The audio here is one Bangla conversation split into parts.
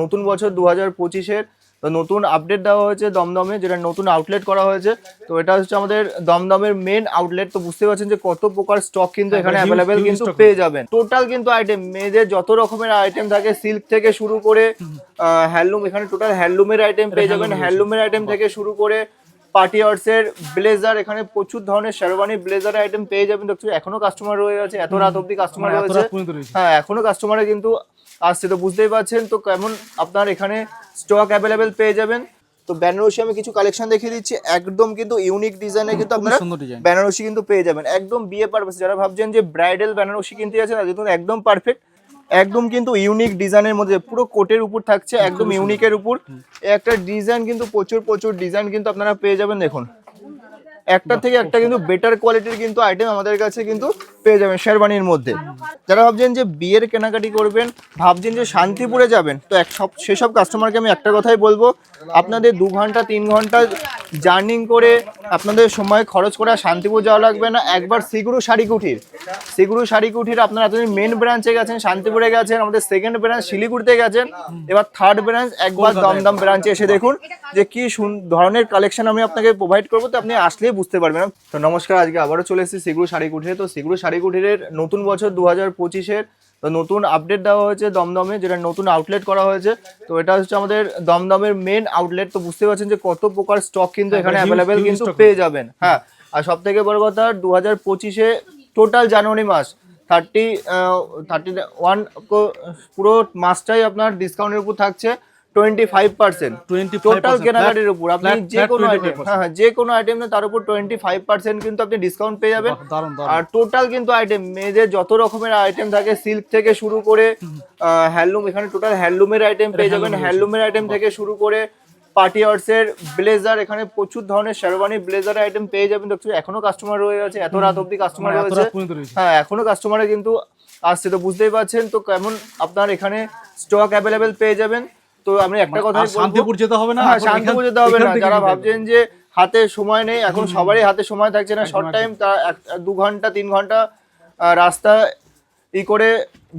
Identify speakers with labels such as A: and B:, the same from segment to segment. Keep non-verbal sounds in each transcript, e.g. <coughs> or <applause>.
A: নতুন বছর দু হাজার পঁচিশের তো নতুন আপডেট দেওয়া হয়েছে দমদমে যেটা নতুন আউটলেট করা হয়েছে। তো এটা হচ্ছে আমাদের দমদমের মেন আউটলেট তো বুঝতে পারছেন যে কত প্রকার স্টক কিন্তু এখানে অ্যাভেলেবেল কিন্তু পেয়ে যাবেন। টোটাল কিন্তু আইটেম মেয়েদের যত রকমের আইটেম থাকে সিল্ক থেকে শুরু করে হ্যান্ডলুম এখানে টোটাল হ্যান্ডলুমের আইটেম পেয়ে যাবেন। হ্যান্ডলুমের আইটেম থেকে শুরু করে পার্টি আর্টসের ব্লেজার এখানে প্রচুর ধরনের শেরওয়ানি ব্লেজার আইটেম পেয়ে যাবেন। দেখছ এখনও কাস্টমার রয়ে আছে এত রাত অব্দি কাস্টমার
B: মানে
A: রয়েছে। হ্যাঁ এখনও কাস্টমারে কিন্তু আসছে তো বুঝতেই পারছেন তো কেমন আপনার এখানে স্টক অ্যাভেলেবেল পেয়ে যাবেন। তো বেনারসি আমি কিছু কালেকশন দেখিয়ে দিচ্ছি একদম কিন্তু ইউনিক ডিজাইনে কিন্তু আপনারা বেনারসি কিন্তু পেয়ে যাবেন। একদম বিয়ে পারপাস যারা ভাবছেন যে ব্রাইডাল বেনারসি কিনতে যাচ্ছেন তাদের জন্য একদম পারফেক্ট একদম কিন্তু ইউনিক ডিজাইনের মধ্যে পুরো কোটের উপর থাকছে একদম ইউনিকের উপর। একটা ডিজাইন কিন্তু প্রচুর প্রচুর ডিজাইন কিন্তু আপনারা পেয়ে যাবেন দেখুন। একটা থেকে একটা কিন্তু বেটার কোয়ালিটির কিন্তু আইটেম আমাদের কাছে কিন্তু পেয়ে যাবেন শেরবানির মধ্যে। যারা ভাবছেন যে বিয়ের কেনাকাটি করবেন ভাবছেন যে শান্তিপুরে যাবেন তো এক সব সেসব কাস্টমারকে আমি একটা কথাই বলব আপনাদের দু ঘণ্টা তিন ঘণ্টা জার্নিং করে আপনাদের সময় খরচ করে শান্তিপুর যাওয়া লাগবে না। একবার সিগুরু শাড়ি কুঠির সিগুরু শাড়ি কুঠির আপনারা এতদিন মেন ব্রাঞ্চে গেছেন শান্তিপুরে গেছেন আমাদের সেকেন্ড ব্রাঞ্চ শিলিগুড়িতে গেছেন। এবার থার্ড ব্রাঞ্চ একবার দমদম ব্রাঞ্চে এসে দেখুন যে কি ধরনের কালেকশন আমি আপনাকে প্রোভাইড করব তো আপনি আসলেই বুঝতে পারবেন। তো নমস্কার আজকে আবারও চলে এসেছি সিগুরু শাড়ি কুঠিরে তো সিগুরু শাড়ি কুঠিরের নতুন বছর দু হাজার পঁচিশের তো নতুন আপডেট দেওয়া হয়েছে দমদমে যেটা নতুন আউটলেট করা হয়েছে। তো এটা হচ্ছে আমাদের দমদমের মেন আউটলেট তো বুঝতে পারছেন যে কত প্রকার স্টক কিন্তু এখানে অ্যাভেলেবেল কিন্তু পেয়ে যাবেন। হ্যাঁ আর সব থেকে বড় কথা দু হাজার পঁচিশে টোটাল জানুয়ারি মাস থার্টি থার্টি ওয়ান পুরো মাসটাই আপনার ডিসকাউন্টের উপর থাকছে। টোয়েন্টি ফাইভ পার্সেন্ট
B: 25%
A: টোটাল কেনাকাটির উপর। আপনি যে কোনো আইটেম হ্যাঁ হ্যাঁ যে কোনো আইটেম না তার উপর টোয়েন্টি ফাইভ পার্সেন্ট কিন্তু আপনি ডিসকাউন্ট পেয়ে যাবেন। আর টোটাল কিন্তু আইটেম মেয়েদের যত রকমের আইটেম থাকে সিল্ক থেকে শুরু করে হ্যান্ডলুম এখানে টোটাল হ্যান্ডলুমের আইটেম পেয়ে যাবেন। হ্যান্ডলুমের আইটেম থেকে শুরু করে পার্টি আর্টসের ব্লেজার এখানে প্রচুর ধরনের শেরওয়ানি ব্লেজার আইটেম পেয়ে যাবেন। দেখছ এখনও কাস্টমার রয়ে গেছে এত রাত অব্দি কাস্টমার
B: মানে
A: রয়েছে। হ্যাঁ এখনও কাস্টমারে কিন্তু আসছে। তো বুঝতেই পারছেন তো কেমন আপনার এখানে স্টক অ্যাভেলেবেল পেয়ে যাবেন। তো আমি একটা কথা
B: শান্তিপুর যেতে হবে না
A: হ্যাঁ শান্তিপুর যেতে হবে না। যারা ভাবছেন যে হাতে সময় নেই এখন সবারই হাতে সময় থাকছে না। শর্ট টাইম তা দু ঘণ্টা তিন ঘণ্টা রাস্তা ই করে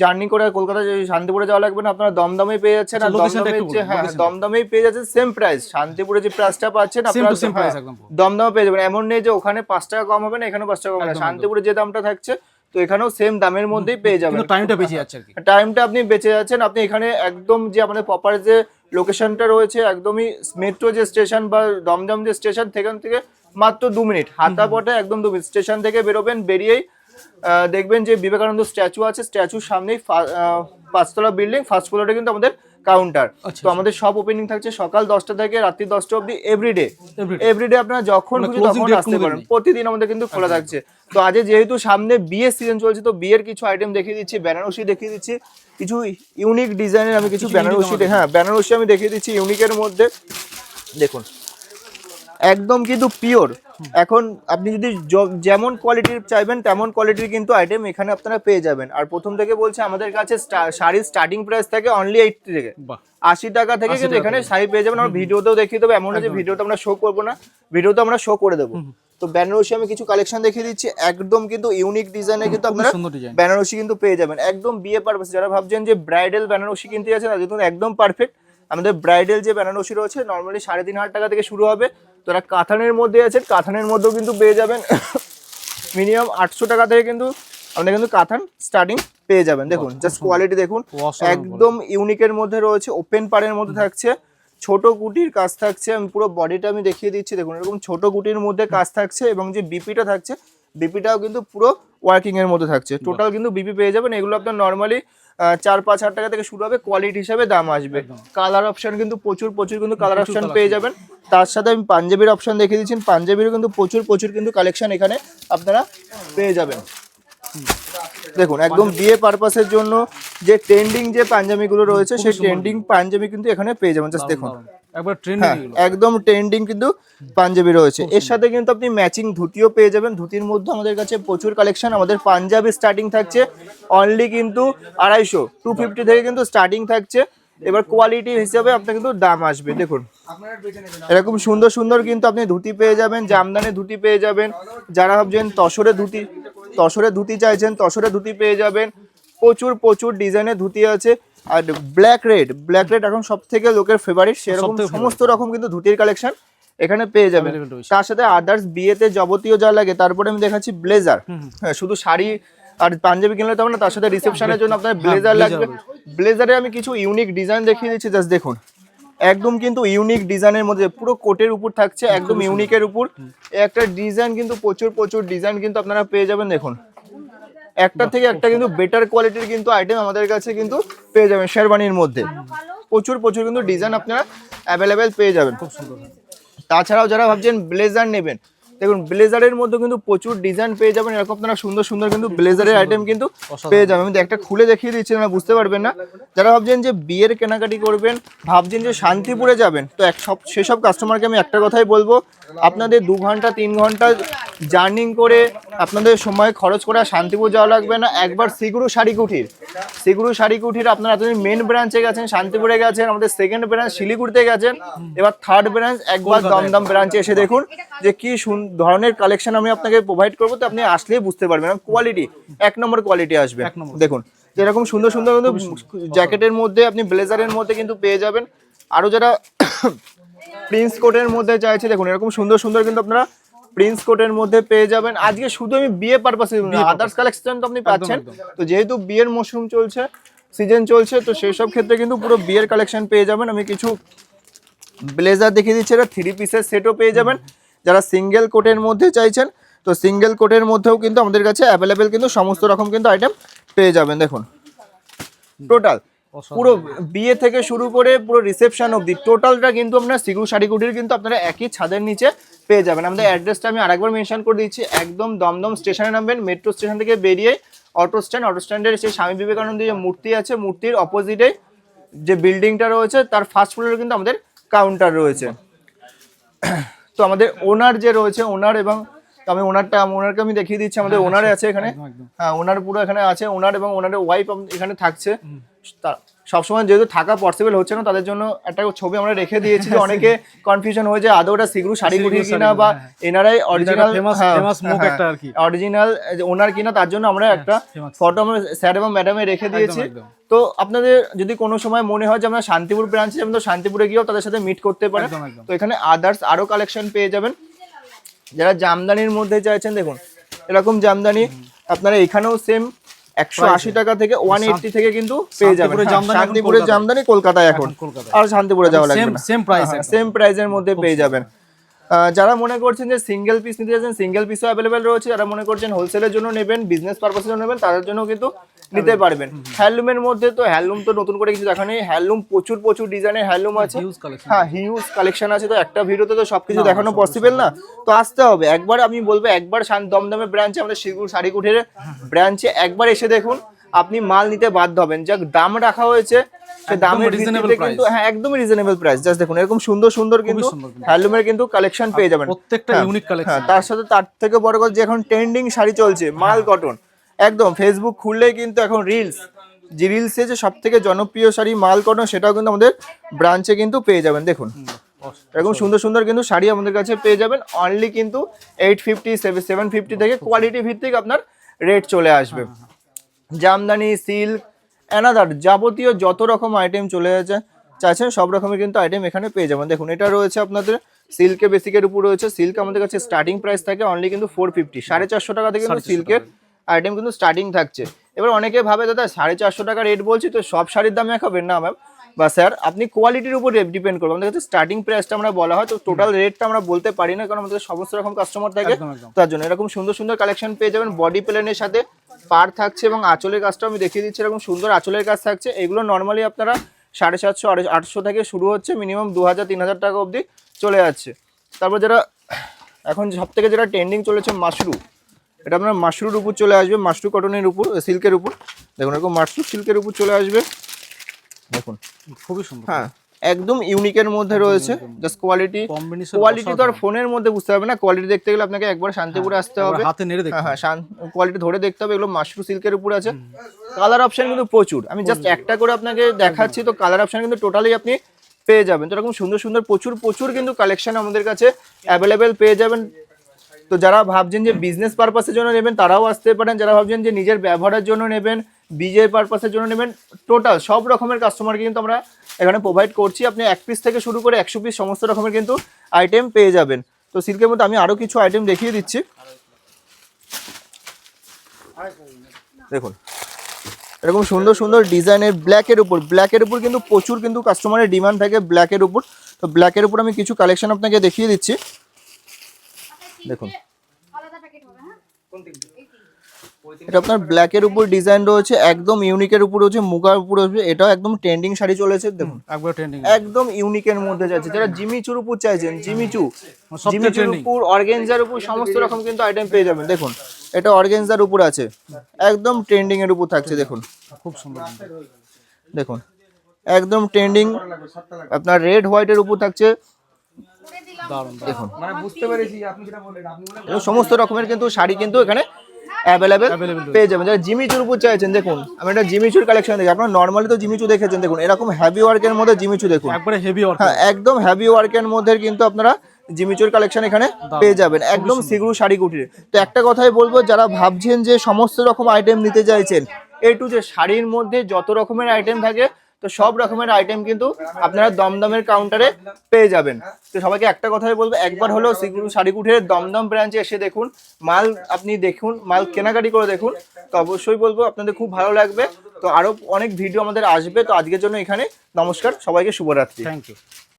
A: জার্নি করে কলকাতা শান্তিপুরে যাওয়া লাগবে না আপনারা দমদমে পেয়ে যাচ্ছেন। আর
B: আচ্ছা, টা
A: দমদমে হ্যাঁ দমদমেই পেয়ে যাচ্ছেন সেম প্রাইস শান্তিপুরে যে প্রাইসটা পাচ্ছেন আপনারা হ্যাঁ। দমদমে পেয়ে যাবেন। এমন নেই যে ওখানে পাঁচ টাকা কম হবে না এখানে পাঁচ টাকা কম হবে। শান্তিপুরে যে দামটা থাকছে তো এখানেও সেম দামের মধ্যেই পেয়ে যাবেন।
B: টাইমটা বেঁচে যাচ্ছে আর কি।
A: টাইমটা আপনি বেঁচে যাচ্ছেন। আপনি এখানে একদম যে আমাদের প্রপার যে লোকেশনটা রয়েছে একদমই মেট্রো যে স্টেশন বা দমদম যে স্টেশন সেখান থেকে মাত্র দু মিনিট। হাতা পটে একদম দু মিনিট। স্টেশন থেকে বেরোবেন বেরিয়েই দেখবেন যে বিবেকানন্দ স্ট্যাচু আছে। স্ট্যাচুর সামনেই পাঁচতলা বিল্ডিং ফার্স্ট ফ্লোরে কিন্তু আমাদের কাউন্টার
B: আচ্ছা,
A: তো আমাদের সব ওপেনিং থাকছে সকাল দশটা থেকে রাত্রি দশটা অবধি এভরিডে। এভরিডে আপনারা যখন
B: মানে
A: খুশি তখন আসতে পারেন। প্রতিদিন আমাদের কিন্তু খোলা থাকছে। তো আজ যেহেতু সামনে বিয়ের সিজন চলছে তো বিয়ের কিছু আইটেম দেখিয়ে দিচ্ছি বেনারসি দেখিয়ে দিচ্ছি। কিছু ইউনিক ডিজাইনের আমি কিছু
B: কিছু
A: বেনারসি হ্যাঁ বেনারসি আমি দেখিয়ে দিচ্ছি ইউনিকের মধ্যে। দেখুন একদম কিন্তু পিওর এখন আপনি যদি যেমন কোয়ালিটির চাইবেন তেমন কোয়ালিটির কিন্তু আইটেম এখানে আপনারা পেয়ে যাবেন। আর প্রথম থেকে বলছে আমাদের কাছে শাড়ির স্টার্টিং প্রাইস থাকে অনলি এইটটি থেকে। আশি টাকা থেকে কিন্তু এখানে শাড়ি পেয়ে যাবেন। আমরা ভিডিওতেও দেখিয়ে দেবো। এমন যে ভিডিওতে আমরা শো করব না। ভিডিওতে আমরা শো করে দেবো। তো বেনারসি আমি কিছু কালেকশন দেখিয়ে দিচ্ছি। একদম কিন্তু ইউনিক ডিজাইনে কিন্তু আপনারা বেনারসি কিন্তু পেয়ে যাবেন। একদম বিয়ে পারপাস যারা ভাবছেন যে ব্রাইডাল বেনারসি কিনতে যাচ্ছেন তাদের জন্য একদম পারফেক্ট আমাদের ব্রাইডাল যে বেনারসি রয়েছে নর্মালি সাড়ে তিন হাজার টাকা থেকে শুরু হবে। তো এরা কাথানের মধ্যে আছেন কাথানের মধ্যেও কিন্তু পেয়ে যাবেন। মিনিমাম আটশো টাকা থেকে কিন্তু আমাদের কিন্তু কাথান স্টার্টিং পেয়ে যাবেন। দেখুন জাস্ট কোয়ালিটি দেখুন একদম ইউনিকের মধ্যে রয়েছে ওপেন পাড়ের মধ্যে থাকছে ছোট কুটির কাজ থাকছে। আমি পুরো বডিটা আমি দেখিয়ে দিচ্ছি। দেখুন এরকম ছোট গুটির মধ্যে কাজ থাকছে এবং যে বিপিটা থাকছে বিপিটাও কিন্তু পুরো ওয়ার্কিং এর মধ্যে থাকছে। টোটাল কিন্তু বিপি পেয়ে যাবেন। এগুলো আপনার নর্মালি চার পাঁচ হাজার টাকা থেকে শুরু হবে কোয়ালিটি হিসাবে দাম আসবে। কালার অপশন কিন্তু প্রচুর প্রচুর কিন্তু কালার অপশন পেয়ে যাবেন। তার সাথে আমি পাঞ্জাবির অপশন দেখিয়ে দিচ্ছি। পাঞ্জাবির কিন্তু প্রচুর প্রচুর কিন্তু কালেকশন এখানে আপনারা পেয়ে যাবেন। দেখুন একদম বিয়ে পারপাসের জন্য যে ট্রেন্ডিং যে পাঞ্জাবিগুলো রয়েছে সেই ট্রেন্ডিং পাঞ্জাবি কিন্তু এখানে পেয়ে যাবেন। জাস্ট দেখুন।
B: একবার ট্রেন্ডিং
A: হ্যাঁ একদম ট্রেন্ডিং কিন্তু পাঞ্জাবি রয়েছে। এর সাথে কিন্তু আপনি ম্যাচিং ধুতিও পেয়ে যাবেন। ধুতির মধ্যে আমাদের কাছে প্রচুর কালেকশন আমাদের পাঞ্জাবি স্টার্টিং থাকছে অনলি কিন্তু আড়াইশো টু ফিফটি থেকে কিন্তু স্টার্টিং থাকছে। এবার কোয়ালিটি হিসেবে আপনার কিন্তু দাম আসবে দেখুন। এরকম সুন্দর সুন্দর কিন্তু আপনি ধুতি পেয়ে যাবেন জামদানি ধুতি পেয়ে যাবেন। যারা ভাবছেন তসরে ধুতি তসরে ধুতি চাইছেন তসরে ধুতি পেয়ে যাবেন। প্রচুর প্রচুর ডিজাইনের ধুতি আছে। আর ব্ল্যাক রেড ব্ল্যাক রেড এখন সব থেকে লোকের ফেভারিট সেরকম সমস্ত রকম কিন্তু ধুতির কালেকশন এখানে পেয়ে যাবেন। তার সাথে আদার্স বিয়েতে যাবতীয় যা লাগে তারপরে আমি দেখাচ্ছি ব্লেজার হ্যাঁ শুধু শাড়ি আর পাঞ্জাবি কিনলে তো না তার সাথে রিসেপশনের জন্য আপনার ব্লেজার লাগবে। ব্লেজারে আমি কিছু ইউনিক ডিজাইন দেখিয়ে দিচ্ছি জাস্ট দেখুন। একদম কিন্তু ইউনিক ডিজাইনের মধ্যে পুরো কোটের উপর থাকছে একদম ইউনিকের উপর। একটা ডিজাইন কিন্তু প্রচুর প্রচুর ডিজাইন কিন্তু আপনারা পেয়ে যাবেন দেখুন। একটা থেকে একটা কিন্তু বেটার কোয়ালিটির কিন্তু আইটেম আমাদের কাছে কিন্তু পেয়ে যাবেন শেরবানির মধ্যে। প্রচুর প্রচুর কিন্তু ডিজাইন আপনারা অ্যাভেলেবেল পেয়ে যাবেন।
B: খুব সুন্দর।
A: তাছাড়াও যারা ভাবছেন ব্লেজার নেবেন দেখুন ব্লেজারের মধ্যে কিন্তু প্রচুর ডিজাইন পেয়ে যাবেন এরকম আপনারা সুন্দর সুন্দর কিন্তু ব্লেজারের আইটেম কিন্তু পেয়ে যাবেন। আমি একটা খুলে দেখিয়ে দিচ্ছি না বুঝতে পারবেন না। যারা ভাবছেন যে বিয়ের কেনাকাটি করবেন ভাবছেন যে শান্তিপুরে যাবেন তো এক সব সেসব কাস্টমারকে আমি একটা কথাই বলব আপনাদের দু ঘণ্টা তিন ঘণ্টা জার্নিং করে আপনাদের সময় খরচ করে শান্তিপুর যাওয়া লাগবে না। একবার সিগুরু শাড়ি কুঠির সিগুরু শাড়ি কুঠির আপনারা এতদিন মেন ব্রাঞ্চে গেছেন শান্তিপুরে গেছেন আমাদের সেকেন্ড ব্রাঞ্চ শিলিগুড়িতে গেছেন। এবার থার্ড ব্রাঞ্চ একবার দমদম ব্রাঞ্চে এসে দেখুন যে কি ধরনের কালেকশন আমি আপনাকে প্রোভাইড করব তো আপনি আসলেই বুঝতে পারবেন। কোয়ালিটি এক নম্বর কোয়ালিটি আসবে।
B: এক নম্বর।
A: দেখুন যেরকম সুন্দর সুন্দর কিন্তু জ্যাকেটের মধ্যে আপনি ব্লেজারের মধ্যে কিন্তু পেয়ে যাবেন। আরও যারা <coughs> প্রিন্স কোটের মধ্যে চাইছে দেখুন এরকম সুন্দর সুন্দর কিন্তু আপনারা প্রিন্স কোটের মধ্যে পেয়ে যাবেন। আজকে শুধু আমি বিয়ে পারপাসে আদার্স কালেকশন তো আপনি পাচ্ছেন। তো যেহেতু বিয়ের মশরুম চলছে সিজন চলছে তো সেই সব ক্ষেত্রে কিন্তু পুরো বিয়ের কালেকশন পেয়ে যাবেন। আমি কিছু ব্লেজার দেখিয়ে দিচ্ছি এটা থ্রি পিসের সেটও পেয়ে যাবেন। যারা সিঙ্গেল কোটের মধ্যে চাইছেন তো সিঙ্গেল কোটের মধ্যেও কিন্তু আমাদের কাছে অ্যাভেলেবেল কিন্তু সমস্ত রকম কিন্তু আইটেম পেয়ে যাবেন। দেখুন টোটাল পুরো বিয়ে থেকে শুরু করে পুরো রিসেপশন অবধি টোটালটা কিন্তু আপনার সিগু শাড়িকুটির কিন্তু আপনারা একই ছাদের নিচে পেয়ে যাবেন। আমাদের অ্যাড্রেসটা আমি আরেকবার মেনশন করে দিচ্ছি। একদম দমদম স্টেশনে নামবেন মেট্রো স্টেশন থেকে বেরিয়ে অটো স্ট্যান্ড অটো স্ট্যান্ডের সেই স্বামী বিবেকানন্দের যে মূর্তি আছে মূর্তির অপোজিটে যে বিল্ডিংটা রয়েছে তার ফার্স্ট ফ্লোরে কিন্তু আমাদের কাউন্টার রয়েছে। তো আমাদের ওনার যে রয়েছে ওনার এবং তো আমি ওনারটা ওনারকে আমি দেখিয়ে দিচ্ছি আমাদের ওনারে আছে এখানে।
B: একদম, একদম।
A: হ্যাঁ ওনার পুরো এখানে আছে ওনার এবং ওনারের ওয়াইফ এখানে থাকছে। সবসময় যেহেতু থাকা পসিবল হচ্ছে না তাদের জন্য একটা ছবি আমরা রেখে দিয়েছি যে অনেকে কনফিউশন হয়ে যায় আদৌ ওটা সিগরু শাড়ি
B: সিগরু
A: কুটির কিনা বা
B: হ্যাঁ,
A: এনারাই অরিজিনাল। অরিজিনাল ওনার কিনা তার জন্য আমরা একটা ফটো আমরা স্যার এবং ম্যাডামে রেখে দিয়েছি। তো আপনাদের যদি কোনো সময় মনে হয় যে আমরা শান্তিপুর ব্রাঞ্চে যাবেন তো শান্তিপুরে গিয়েও তাদের সাথে মিট করতে পারেন। তো এখানে আদার্স আরও কালেকশন পেয়ে যাবেন। যারা জামদানির মধ্যে চাইছেন দেখুন এরকম জামদানি আপনারা এখানেও সেম একশো আশি টাকা থেকে ওয়ান এইটটি থেকে কিন্তু পেয়ে যাবেন।
B: শান্তিপুরের
A: হ্যাঁ,
B: জামদানি কলকাতায়।
A: এখন। আর শান্তিপুরে যাওয়া লাগবে সেম প্রাইস প্রাইসের মধ্যে পেয়ে যাবেন। যারা মনে করছেন যে সিঙ্গেল পিস নিতে যাচ্ছেন সিঙ্গেল পিসও অ্যাভেলেবেল রয়েছে। যারা মনে করছেন হোলসেলের জন্য নেবেন বিজনেস পারপাসের জন্য নেবেন তাদের জন্য কিন্তু নিতে পারবেন। হ্যান্ডলুমের মধ্যে তো হ্যান্ডলুম তো নতুন করে কিছু দেখা নেই। হ্যান্ডলুম প্রচুর প্রচুর ডিজাইনের হ্যান্ডলুম আছে। হ্যাঁ হিউজ কালেকশন আছে তো একটা ভিডিওতে তো সবকিছু দেখানো পসিবল না। তো আসতে হবে। একবার আমি বলব একবার দমদমে ব্রাঞ্চে আমাদের শিরপুর শাড়ি কুঠির ব্রাঞ্চে একবার এসে দেখুন আপনি মাল নিতে বাধ্য হবেন। যা দাম রাখা হয়েছে। সে
B: একদম
A: দামের ভিত্তিতে কিন্তু হ্যাঁ একদমই রিজনেবল প্রাইস জাস্ট দেখুন এরকম সুন্দর সুন্দর কিন্তু। হ্যান্ডলুমের কালেকশন পেয়ে যাবেন।
B: প্রত্যেকটা
A: হ্যাঁ,
B: ইউনিক
A: হ্যাঁ
B: কালেকশন
A: তার সাথে তার থেকে বড় কথা যে এখন ট্রেন্ডিং শাড়ি চলছে মাল কটন একদম ফেসবুক খুললেই কিন্তু এখন রিলস যে রিলসে যে সব থেকে জনপ্রিয় শাড়ি মাল কটন সেটাও কিন্তু আমাদের ব্রাঞ্চে কিন্তু পেয়ে যাবেন। দেখুন এরকম সুন্দর সুন্দর কিন্তু শাড়ি আমাদের কাছে পেয়ে যাবেন। অনলি কিন্তু এইট ফিফটি সেভেন ফিফটি থেকে কোয়ালিটি ভিত্তিক আপনার রেট চলে আসবে। জামদানি সিল্ক অ্যানাদার যাবতীয় যত রকম আইটেম চলে যাচ্ছে চাইছেন সব রকমের কিন্তু আইটেম এখানে পেয়ে যাবেন। দেখুন এটা রয়েছে আপনাদের সিল্কে বেসিকের উপর রয়েছে। সিল্ক আমাদের কাছে স্টার্টিং প্রাইস থাকে অনলি কিন্তু ফোর ফিফটি সাড়ে চারশো টাকা থেকে কিন্তু সিল্কের আইটেম কিন্তু স্টার্টিং থাকছে। এবার অনেকে ভাবে দাদা সাড়ে চারশো টাকা রেট বলছি তো সব শাড়ির দাম এক হবে না ম্যাম বা স্যার আপনি কোয়ালিটির উপর ডিপেন্ড করবে আমাদের কাছে স্টার্টিং প্রাইসটা আমরা বলা হয় তো টোটাল রেটটা আমরা বলতে পারি না কারণ আমাদের সমস্ত রকম কাস্টমার থাকে। তার জন্য এরকম সুন্দর সুন্দর কালেকশন পেয়ে যাবেন। বডি প্লেনের সাথে পার থাকছে এবং আঁচলের কাজটা আমি দেখিয়ে দিচ্ছি। এরকম সুন্দর আঁচলের কাজ থাকছে। এগুলো নর্মালি আপনারা সাড়ে সাতশো আটশো থেকে শুরু হচ্ছে মিনিমাম দু হাজার তিন হাজার টাকা অবধি চলে যাচ্ছে। তারপর যারা এখন সব থেকে যেটা ট্রেন্ডিং চলেছে মাশরু এটা আপনার মাশরুর উপর চলে আসবে মাশরু কটনের উপর সিল্কের উপর। দেখুন এরকম মাশরু সিল্কের উপর চলে আসবে। দেখুন।
B: খুবই সুন্দর।
A: হ্যাঁ একদম ইউনিকের মধ্যে রয়েছে। জাস্ট কোয়ালিটি কোয়ালিটি তো আর ফোনের মধ্যে বুঝতে হবে না। কোয়ালিটি দেখতে গেলে আপনাকে একবার শান্তিপুরে আসতে হবে।
B: হাতে নেড়ে দেখতে
A: হ্যাঁ হ্যাঁ কোয়ালিটি ধরে দেখতে হবে। এগুলো মাশরু সিল্কের উপর আছে। কালার অপশন কিন্তু প্রচুর। আমি জাস্ট একটা করে আপনাকে দেখাচ্ছি তো কালার অপশন কিন্তু টোটালি আপনি পেয়ে যাবেন। তো এরকম সুন্দর সুন্দর প্রচুর প্রচুর কিন্তু কালেকশন আমাদের কাছে অ্যাভেলেবেল পেয়ে যাবেন। তো যারা ভাবছেন যে বিজনেস পারপাসের জন্য নেবেন, তারাও আসতে পারেন। যারা ভাবছেন যে নিজের ব্যবহারের জন্য নেবেন বিজের পারপাসের জন্য নেবেন টোটাল সব রকমের কাস্টমারকে কিন্তু আমরা এখানে প্রোভাইড করছি। আপনি এক পিস থেকে শুরু করে একশো পিস সমস্ত রকমের কিন্তু আইটেম পেয়ে যাবেন। তো সিল্কের মধ্যে আমি আরও কিছু আইটেম দেখিয়ে দিচ্ছি। দেখুন, এরকম সুন্দর সুন্দর ডিজাইনের ব্ল্যাকের উপর ব্ল্যাকের উপর কিন্তু প্রচুর কিন্তু কাস্টমারের ডিমান্ড থাকে ব্ল্যাকের উপর। তো ব্ল্যাকের উপর আমি কিছু কালেকশন আপনাকে দেখিয়ে দিচ্ছি। দেখুন।
C: আলাদা প্যাকেট হবে হ্যাঁ?
A: এটা আপনার ব্ল্যাকের উপর ডিজাইন রয়েছে একদম ইউনিকের উপর রয়েছে মুগার উপর রয়েছে এটাও একদম ট্রেন্ডিং শাড়ি চলেছে দেখুন।
B: একবার ট্রেন্ডিং
A: একদম ইউনিকের মধ্যে যাচ্ছে। যারা জিমিচুর উপর চাইছেন জিমিচু
B: সবচেয়ে
A: জিমিচুর
B: trending।
A: উপর অর্গেনজার উপর সমস্ত রকম কিন্তু আইটেম পেয়ে যাবেন। দেখুন এটা অর্গেনজার উপর আছে। একদম ট্রেন্ডিং এর উপর থাকছে দেখুন।
B: খুব সুন্দর।
A: দেখুন একদম ট্রেন্ডিং আপনার রেড হোয়াইটের উপর থাকছে দেখুন।
D: মানে বুঝতে পেরেছি আপনি যেটা বললেন আপনি বললেন
A: সমস্ত রকমের কিন্তু শাড়ি কিন্তু এখানে অ্যাভেলেবেল পেয়ে যাবেন। যারা জিমিচুর উপর চাইছেন দেখুন আমি একটা জিমিচুর কালেকশন দেখি। আপনারা নর্মালি তো জিমিচু দেখেছেন দেখুন এরকম হ্যাভি ওয়ার্কের মধ্যে জিমিচু দেখুন।
B: একবারে হেভি ওয়ার্ক
A: হ্যাঁ একদম হ্যাভি ওয়ার্কের মধ্যে কিন্তু আপনারা জিমিচুর কালেকশন এখানে পেয়ে যাবেন। একদম সিগুরু শাড়ি কুটিরে তো একটা কথাই বলব যারা ভাবছেন যে সমস্ত রকম আইটেম নিতে চাইছেন এ টু যে শাড়ির মধ্যে যত রকমের আইটেম থাকে তো সব রকমের আইটেম কিন্তু আপনারা দমদমের কাউন্টারে পেয়ে যাবেন। তো সবাইকে একটা কথাই বলব, একবার হলো সিগুরু শাড়ি কুটিরের দমদম ব্রাঞ্চে এসে দেখুন, মাল আপনি দেখুন, মাল কেনাকাটি করে দেখুন, তো অবশ্যই বলব আপনাদের খুব ভালো লাগবে। তো আরও অনেক ভিডিও আমাদের আসবে, তো আজকের জন্য এখানে নমস্কার, সবাইকে শুভরাত্রি।
B: Thank you